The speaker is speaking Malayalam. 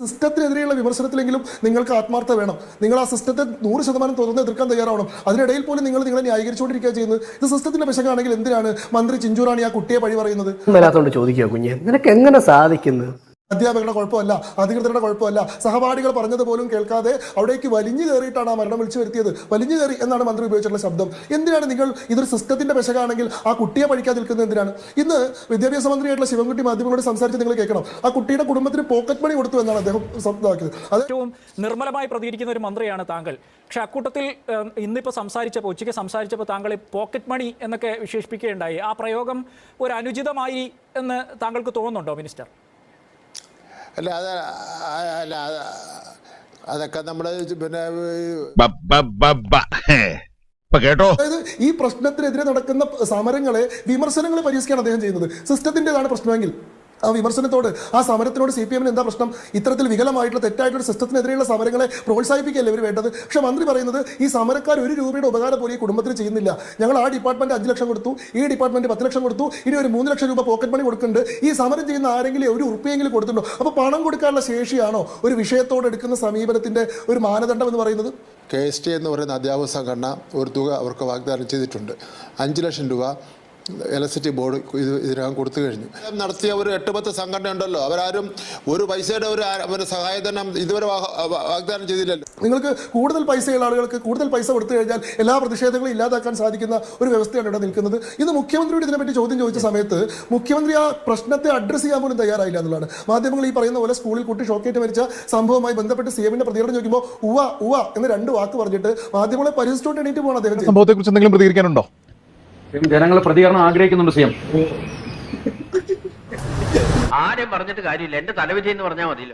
സിസ്റ്റത്തിനെതിരെയുള്ള വിമർശനത്തിലെങ്കിലും നിങ്ങൾക്ക് ആത്മാർത്ഥ വേണം. നിങ്ങൾ ആ സിസ്റ്റത്തെ നൂറ് ശതമാനം തുറന്ന് എതിർക്കാൻ തയ്യാറാവണം. അതിനിടയിൽ പോലും നിങ്ങൾ നിങ്ങളെ ന്യായീകരിച്ചുകൊണ്ടിരിക്കുക ചെയ്യുന്നത്. ഇത് സിസ്റ്റത്തിന്റെ പിശകാണെങ്കിൽ എന്തിനാണ് മന്ത്രി ചിഞ്ചുറാണി ആ കുട്ടിയെ പഴി പറയുന്നത്? ചോദിക്കുക കുഞ്ഞെ നിനക്ക് എങ്ങനെ സാധിക്കുന്നു? അധ്യാപകരുടെ കുഴപ്പമല്ല അധികൃതരുടെ കുഴപ്പമല്ല. സഹപാഠികൾ പറഞ്ഞത് പോലും കേൾക്കാതെ അവിടേക്ക് വലിഞ്ഞു കയറിയിട്ടാണ് ആ മരണം വിളിച്ചു വരുത്തിയത്. വലിഞ്ഞു കയറി എന്നാണ് മന്ത്രി ഉപയോഗിച്ചിട്ടുള്ള ശബ്ദം. എന്തിനാണ് നിങ്ങൾ ഇതൊരു സിസ്റ്റത്തിന്റെ പെശകാണെങ്കിൽ ആ കുട്ടിയെ പഠിക്കാതെ നിൽക്കുന്നത് എന്തിനാണ്? ഇന്ന് വിദ്യാഭ്യാസ മന്ത്രിയായിട്ടുള്ള ശിവൻകുട്ടി മാധ്യമങ്ങളോട് സംസാരിച്ച് നിങ്ങൾ കേൾക്കണം. ആ കുട്ടിയുടെ കുടുംബത്തിന് പോക്കറ്റ് മണി കൊടുത്തു എന്നാണ് അദ്ദേഹം ശബ്ദമാക്കിയത് അത് ഏറ്റവും നിർമ്മലമായി പ്രതികരിക്കുന്ന ഒരു മന്ത്രിയാണ് താങ്കൾ. പക്ഷെ അക്കൂട്ടത്തിൽ ഇന്നിപ്പോൾ സംസാരിച്ചപ്പോൾ ഉച്ചയ്ക്ക് സംസാരിച്ചപ്പോൾ താങ്കൾ പോക്കറ്റ് മണി എന്നൊക്കെ വിശേഷിപ്പിക്കുകയുണ്ടായി. ആ പ്രയോഗം ഒരു അനുചിതമായി എന്ന് താങ്കൾക്ക് തോന്നുന്നുണ്ടോ മിനിസ്റ്റർ? അല്ല അത് അല്ല അത് അതൊക്കെ നമ്മൾ പിന്നെ കേട്ടോ? അതായത് ഈ പ്രശ്നത്തിനെതിരെ നടക്കുന്ന സമരങ്ങളെ വിമർശനങ്ങളെ പരിഹസിക്കുകയാണ് അദ്ദേഹം ചെയ്യുന്നത്. സിസ്റ്റത്തിന്റെതാണ് പ്രശ്നമെങ്കിൽ. ആ വിമർശനത്തോട് ആ സമരത്തിനോട് സി പി എമ്മിന് എന്താ പ്രശ്നം? ഇത്തരത്തിൽ വികലമായിട്ടുള്ള തെറ്റായിട്ടുള്ള സിസ്റ്റത്തിനെതിരെയുള്ള സമരങ്ങളെ പ്രോത്സാഹിപ്പിക്കുകയല്ലേ ഇവർ വേണ്ടത്? പക്ഷെ മന്ത്രി പറയുന്നത് ഈ സമരക്കാർ ഒരു രൂപയുടെ ഉപകാരം പോലും ഈ കുടുംബത്തിന് ചെയ്യുന്നില്ല. ഞങ്ങൾ ആ ഡിപ്പാർട്ട്മെന്റ് അഞ്ച് ലക്ഷം കൊടുത്തു ഈ ഡിപ്പാർട്ട്മെന്റ് പത്ത് ലക്ഷം കൊടുത്തു ഇനി ഒരു മൂന്ന് ലക്ഷം രൂപ പോക്കറ്റ് മണി കൊടുക്കുന്നുണ്ട്. ഈ സമരം ചെയ്യുന്ന ആരെങ്കിലും ഒരു ഉറുപ്പിയെങ്കിലും കൊടുത്തിട്ടുണ്ടോ? അപ്പോൾ പണം കൊടുക്കാനുള്ള ശേഷിയാണോ ഒരു വിഷയത്തോട് എടുക്കുന്ന സമീപനത്തിന്റെ ഒരു മാനദണ്ഡം എന്ന് പറയുന്നത്? കെ എസ് ടി എന്ന് പറയുന്ന അധ്യാപക സംഘടന ഒരു തുക അവർക്ക് വാഗ്ദാനം ചെയ്തിട്ടുണ്ട്. അഞ്ച് ലക്ഷം രൂപ ഇലക്ട്രിസിറ്റി ബോർഡ് ഇത് ഇതിനകം കൊടുത്തു കഴിഞ്ഞു. നടത്തിയ ഒരു എട്ട് പത്ത് സംഘടന ഉണ്ടല്ലോ അവരാരും ഒരു പൈസയുടെ ഒരു സഹായധനം ഇതുവരെ വാഗ്ദാനം ചെയ്തില്ലല്ലോ. നിങ്ങൾക്ക് കൂടുതൽ പൈസയുള്ള ആളുകൾക്ക് കൂടുതൽ പൈസ കൊടുത്തു കഴിഞ്ഞാൽ എല്ലാ പ്രതിഷേധങ്ങളും ഇല്ലാതാക്കാൻ സാധിക്കുന്ന ഒരു വ്യവസ്ഥയാണ് ഇവിടെ നിൽക്കുന്നത്. ഇന്ന് മുഖ്യമന്ത്രിയോട് ഇതിനെപ്പറ്റി ചോദ്യം ചോദിച്ച സമയത്ത് മുഖ്യമന്ത്രി ആ പ്രശ്നത്തെ അഡ്രസ്സ് ചെയ്യാൻ പോലും തയ്യാറായില്ല എന്നുള്ളതാണ്. മാധ്യമങ്ങൾ ഈ പറയുന്ന പോലെ സ്കൂളിൽ കുട്ടി ഷോക്കേറ്റ് മരിച്ച സംഭവവുമായി ബന്ധപ്പെട്ട് സി എമ്മിന്റെ പ്രതികരണം ചോദിക്കുമ്പോൾ ഉവ ഉവ എന്ന് രണ്ട് വാക്ക് പറഞ്ഞിട്ട് മാധ്യമങ്ങളെ പരിഹസിച്ചുകൊണ്ട് എണീറ്റ് പോകണം അദ്ദേഹം സംഭവത്തെക്കുറിച്ച് എന്തെങ്കിലും പ്രതികരിക്കാനുണ്ടോ? ജനങ്ങൾ പ്രതികരണം ആഗ്രഹിക്കുന്നുണ്ട് സി എം. ആരും പറഞ്ഞിട്ട് കാര്യമില്ല. എന്റെ തലവിധി എന്ന് പറഞ്ഞാൽ മതിയല്ലോ.